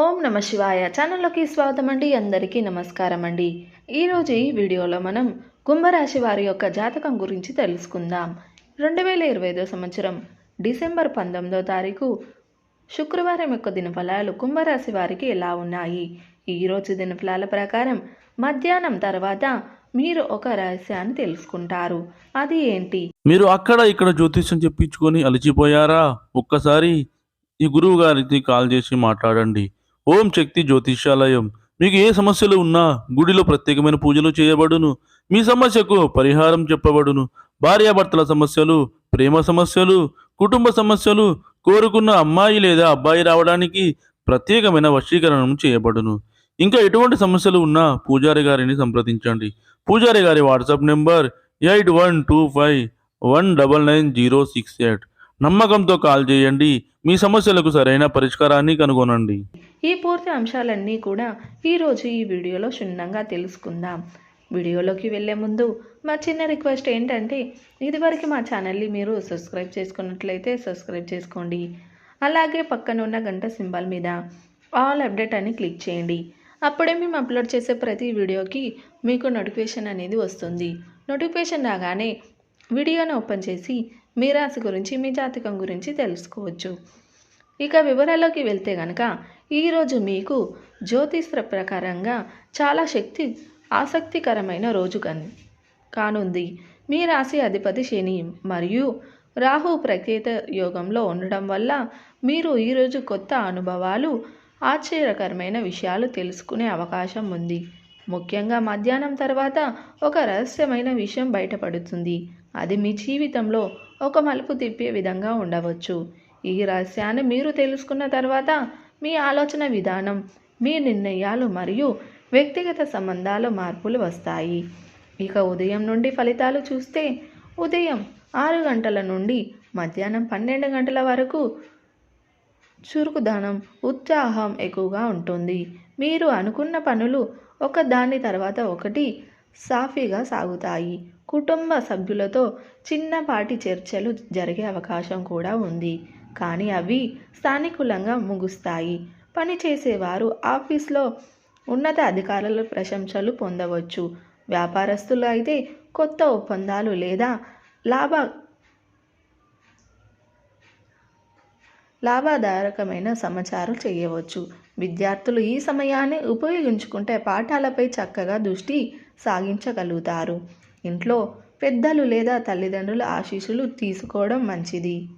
ఓం నమ శివాయ. ఛానల్లోకి స్వాగతం అండి అందరికీ నమస్కారం అండి ఈరోజు ఈ వీడియోలో మనం కుంభరాశి వారి యొక్క జాతకం గురించి తెలుసుకుందాం. రెండు వేల ఇరవై ఐదో సంవత్సరం డిసెంబర్ పంతొమ్మిదో తారీఖు శుక్రవారం యొక్క దినఫలాలు కుంభరాశి వారికి ఎలా ఉన్నాయి? ఈరోజు దినఫలాల ప్రకారం మధ్యాహ్నం తర్వాత మీరు ఒక రహస్యాన్ని తెలుసుకుంటారు. అది ఏంటి? మీరు అక్కడ ఇక్కడ జ్యోతిష్యం చెప్పించుకొని అలిచిపోయారా? ఒక్కసారి ఈ గురువు గారికి కాల్ చేసి మాట్లాడండి. ఓం శక్తి జ్యోతిష్యాలయం. మీకు ఏ సమస్యలు ఉన్నా గుడిలో ప్రత్యేకమైన పూజలు చేయబడును. మీ సమస్యకు పరిహారం చెప్పబడును. భార్యాభర్తల సమస్యలు ప్రేమ సమస్యలు కుటుంబ సమస్యలు కోరుకున్న అమ్మాయి లేదా అబ్బాయి రావడానికి ప్రత్యేకమైన వశీకరణం చేయబడును. ఇంకా ఎటువంటి సమస్యలు ఉన్నా పూజారి గారిని సంప్రదించండి. పూజారి గారి WhatsApp number eight one two five one double nine zero six eight. నమ్మకంతో కాల్ చేయండి. మీ సమస్యలకు సరైన పరిష్కారాన్ని కనుగొనండి. ఈ పూర్తి అంశాలన్నీ కూడా ఈరోజు ఈ వీడియోలో క్షుణ్ణంగా తెలుసుకుందాం. వీడియోలోకి వెళ్ళే ముందు మా చిన్న రిక్వెస్ట్ ఏంటంటే ఇదివరకు మా ఛానల్ని మీరు సబ్స్క్రైబ్ చేసుకున్నట్లయితే సబ్స్క్రైబ్ చేసుకోండి. అలాగే పక్కన ఉన్న గంట సింబల్ మీద ఆల్ అప్డేట్ అని క్లిక్ చేయండి. అప్పుడే మేము అప్లోడ్ చేసే ప్రతి వీడియోకి మీకు నోటిఫికేషన్ అనేది వస్తుంది. నోటిఫికేషన్ రాగానే వీడియోని ఓపెన్ చేసి మీ రాశి గురించి మీ జాతకం గురించి తెలుసుకోవచ్చు. ఇక వివరాల్లోకి వెళ్తే గనక ఈరోజు మీకు జ్యోతిష్ర ప్రకారంగా చాలా శక్తి ఆసక్తికరమైన రోజు కన్ కానుంది. మీ రాశి అధిపతి శని మరియు రాహు ప్రత్యేక యోగంలో ఉండడం వల్ల మీరు ఈరోజు కొత్త అనుభవాలు ఆశ్చర్యకరమైన విషయాలు తెలుసుకునే అవకాశం ఉంది. ముఖ్యంగా మధ్యాహ్నం తర్వాత ఒక రహస్యమైన విషయం బయటపడుతుంది. అది మీ జీవితంలో ఒక మలుపు తిప్పే విధంగా ఉండవచ్చు. ఈ రహస్యాన్ని మీరు తెలుసుకున్న తర్వాత మీ ఆలోచన విధానం మీ నిర్ణయాలు మరియు వ్యక్తిగత సంబంధాలు మార్పులు వస్తాయి. ఇక ఉదయం నుండి ఫలితాలు చూస్తే ఉదయం ఆరు గంటల నుండి మధ్యాహ్నం పన్నెండు గంటల వరకు చురుకుదనం ఉత్సాహం ఎక్కువగా ఉంటుంది. మీరు అనుకున్న పనులు ఒక దాని తర్వాత ఒకటి సాఫీగా సాగుతాయి. కుటుంబ సభ్యులతో చిన్నపాటి చర్చలు జరిగే అవకాశం కూడా ఉంది. కానీ అవి స్థానికులంగా ముగుస్తాయి. పనిచేసేవారు ఆఫీస్లో ఉన్నత అధికారుల ప్రశంసలు పొందవచ్చు. వ్యాపారస్తులు అయితే కొత్త ఒప్పందాలు లేదా లాభ లాభదాయకమైన సమాచారం చేయవచ్చు. విద్యార్థులు ఈ సమయాన్ని ఉపయోగించుకుంటే పాఠాలపై చక్కగా దృష్టి సాగించగలుగుతారు. ఇంట్లో పెద్దలు లేదా తల్లిదండ్రుల ఆశీస్సులు తీసుకోవడం మంచిది.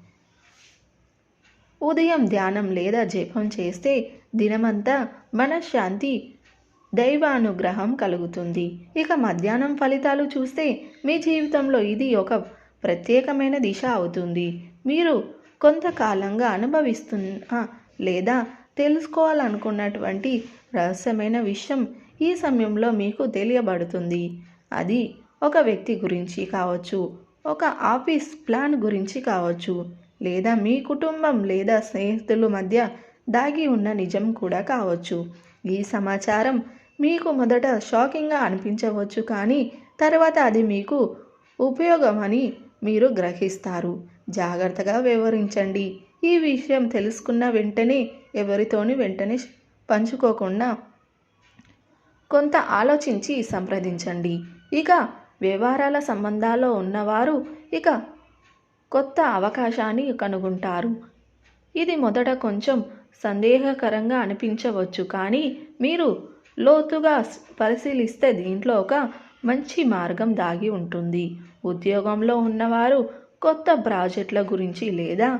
ఉదయం ధ్యానం లేదా జపం చేస్తే దినమంతా మనశ్శాంతి దైవానుగ్రహం కలుగుతుంది. ఇక మధ్యాహ్నం ఫలితాలు చూస్తే మీ జీవితంలో ఇది ఒక ప్రత్యేకమైన దిశ అవుతుంది. మీరు కొంతకాలంగా అనుభవిస్తున్న లేదా తెలుసుకోవాలనుకున్నటువంటి రహస్యమైన విషయం ఈ సమయంలో మీకు తెలియబడుతుంది. అది ఒక వ్యక్తి గురించి కావచ్చు ఒక ఆఫీస్ ప్లాన్ గురించి కావచ్చు లేదా మీ కుటుంబం లేదా స్నేహితుల మధ్య దాగి ఉన్న నిజం కూడా కావచ్చు. ఈ సమాచారం మీకు మొదట షాకింగ్గా అనిపించవచ్చు కానీ తర్వాత అది మీకు ఉపయోగమని మీరు గ్రహిస్తారు. జాగ్రత్తగా వివరించండి. ఈ విషయం తెలుసుకున్న వెంటనే ఎవరితోని వెంటనే పంచుకోకుండా కొంత ఆలోచించి సంప్రదించండి. ఇక వ్యవహారాల సంబంధాల్లో ఉన్నవారు ఇక కొత్త అవకాశాన్ని కనుగొంటారు. ఇది మొదట కొంచెం సందేహకరంగా అనిపించవచ్చు కానీ మీరు లోతుగా పరిశీలిస్తే దీంట్లో ఒక మంచి మార్గం దాగి ఉంటుంది. ఉద్యోగంలో ఉన్నవారు కొత్త ప్రాజెక్టుల గురించి లేదా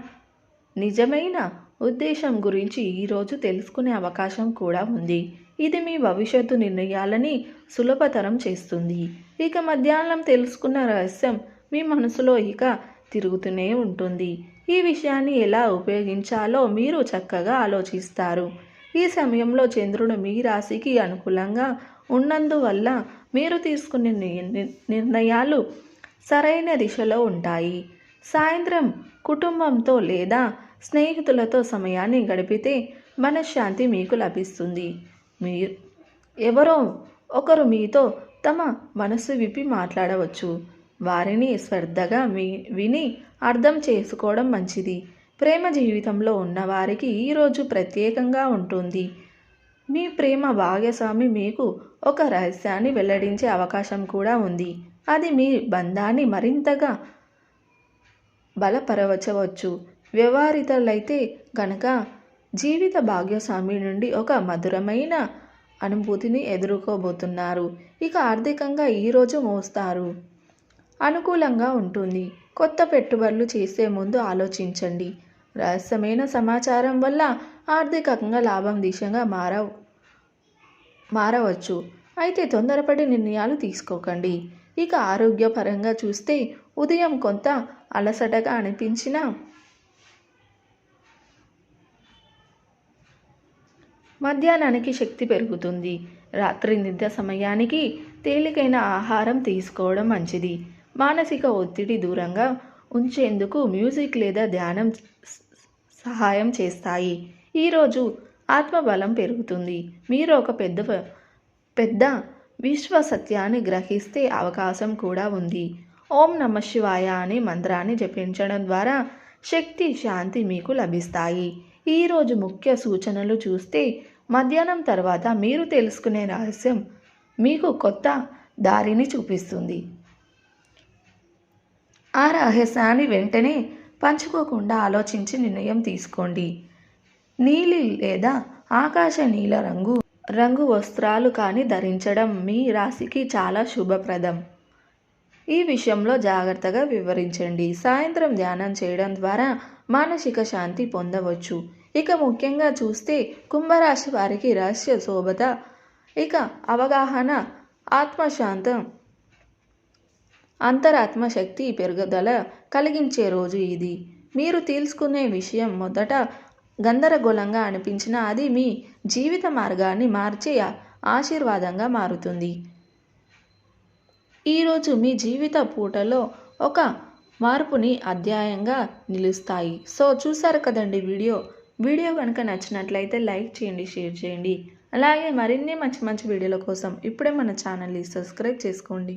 నిజమైన ఉద్దేశం గురించి ఈరోజు తెలుసుకునే అవకాశం కూడా ఉంది. ఇది మీ భవిష్యత్తు నిర్ణయాలని సులభతరం చేస్తుంది. ఇక మధ్యాహ్నం తెలుసుకున్న రహస్యం మీ మనసులో ఇక తిరుగుతూనే ఉంటుంది. ఈ విషయాన్ని ఎలా ఉపయోగించాలో మీరు చక్కగా ఆలోచిస్తారు. ఈ సమయంలో చంద్రుడు మీ రాశికి అనుకూలంగా ఉన్నందువల్ల మీరు తీసుకునే ని- నిర్ణయాలు సరైన దిశలో ఉంటాయి. సాయంత్రం కుటుంబంతో లేదా స్నేహితులతో సమయాన్ని గడిపితే మనశ్శాంతి మీకు లభిస్తుంది. మీరు ఎవరో ఒకరు మీతో తమ మనసు విప్పి మాట్లాడవచ్చు. వారిని శ్రద్ధగా విని అర్థం చేసుకోవడం మంచిది. ప్రేమ జీవితంలో ఉన్నవారికి ఈరోజు ప్రత్యేకంగా ఉంటుంది. మీ ప్రేమ భాగ్యస్వామి మీకు ఒక రహస్యాన్ని వెల్లడించే అవకాశం కూడా ఉంది. అది మీ బంధాన్ని మరింతగా బలపరచవచ్చు. వ్యవహారితలైతే గనక జీవిత భాగ్యస్వామి నుండి ఒక మధురమైన అనుభూతిని ఎదుర్కోబోతున్నారు. ఇక ఆర్థికంగా ఈరోజు మోస్తారు. అనుకూలంగా ఉంటుంది. కొత్త పెట్టుబడులు చేసే ముందు ఆలోచించండి. రహస్యమైన సమాచారం వల్ల ఆర్థికంగా లాభం దిశగా మార మారవచ్చు. అయితే తొందరపడి నిర్ణయాలు తీసుకోకండి. ఇక ఆరోగ్యపరంగా చూస్తే ఉదయం కొంత అలసటగా అనిపించినా మధ్యాహ్నానికి శక్తి పెరుగుతుంది. రాత్రి నిద్ర సమయానికి తేలికైన ఆహారం తీసుకోవడం మంచిది. మానసిక ఒత్తిడి దూరంగా ఉంచేందుకు మ్యూజిక్ లేదా ధ్యానం సహాయం చేస్తాయి. ఈరోజు ఆత్మబలం పెరుగుతుంది. మీరు ఒక పెద్ద పెద్ద విశ్వ సత్యాన్ని గ్రహిస్తే అవకాశం కూడా ఉంది. ఓం నమ శివాయ అనే మంత్రాన్ని జపించడం ద్వారా శక్తి శాంతి మీకు లభిస్తాయి. ఈరోజు ముఖ్య సూచనలు చూస్తే మధ్యాహ్నం తర్వాత మీరు తెలుసుకునే రహస్యం మీకు కొత్త దారిని చూపిస్తుంది. ఆ రహస్యాన్ని వెంటనే పంచుకోకుండా ఆలోచించి నిర్ణయం తీసుకోండి. నీలి లేదా ఆకాశ నీల రంగు రంగు వస్త్రాలు కానీ ధరించడం మీ రాశికి చాలా శుభప్రదం. ఈ విషయంలో జాగ్రత్తగా వివరించండి. సాయంత్రం ధ్యానం చేయడం ద్వారా మానసిక శాంతి పొందవచ్చు. ఇక ముఖ్యంగా చూస్తే కుంభరాశి వారికి రహస్య శోభత ఇక అవగాహన ఆత్మశాంతం అంతరాత్మ శక్తి పెరుగుదల కలిగించే రోజు ఇది. మీరు తెలుసుకునే విషయం మొదట గందరగోళంగా అనిపించినా అది మీ జీవిత మార్గాన్ని మార్చే ఆశీర్వాదంగా మారుతుంది. ఈరోజు మీ జీవిత పూటలో ఒక మార్పుని అధ్యాయంగా నిలుస్తాయి. సో చూసారు కదండి వీడియో? వీడియో కనుక నచ్చినట్లయితే లైక్ చేయండి షేర్ చేయండి. అలాగే మరిన్ని మంచి మంచి వీడియోల కోసం ఇప్పుడే మన ఛానల్ని సబ్స్క్రైబ్ చేసుకోండి.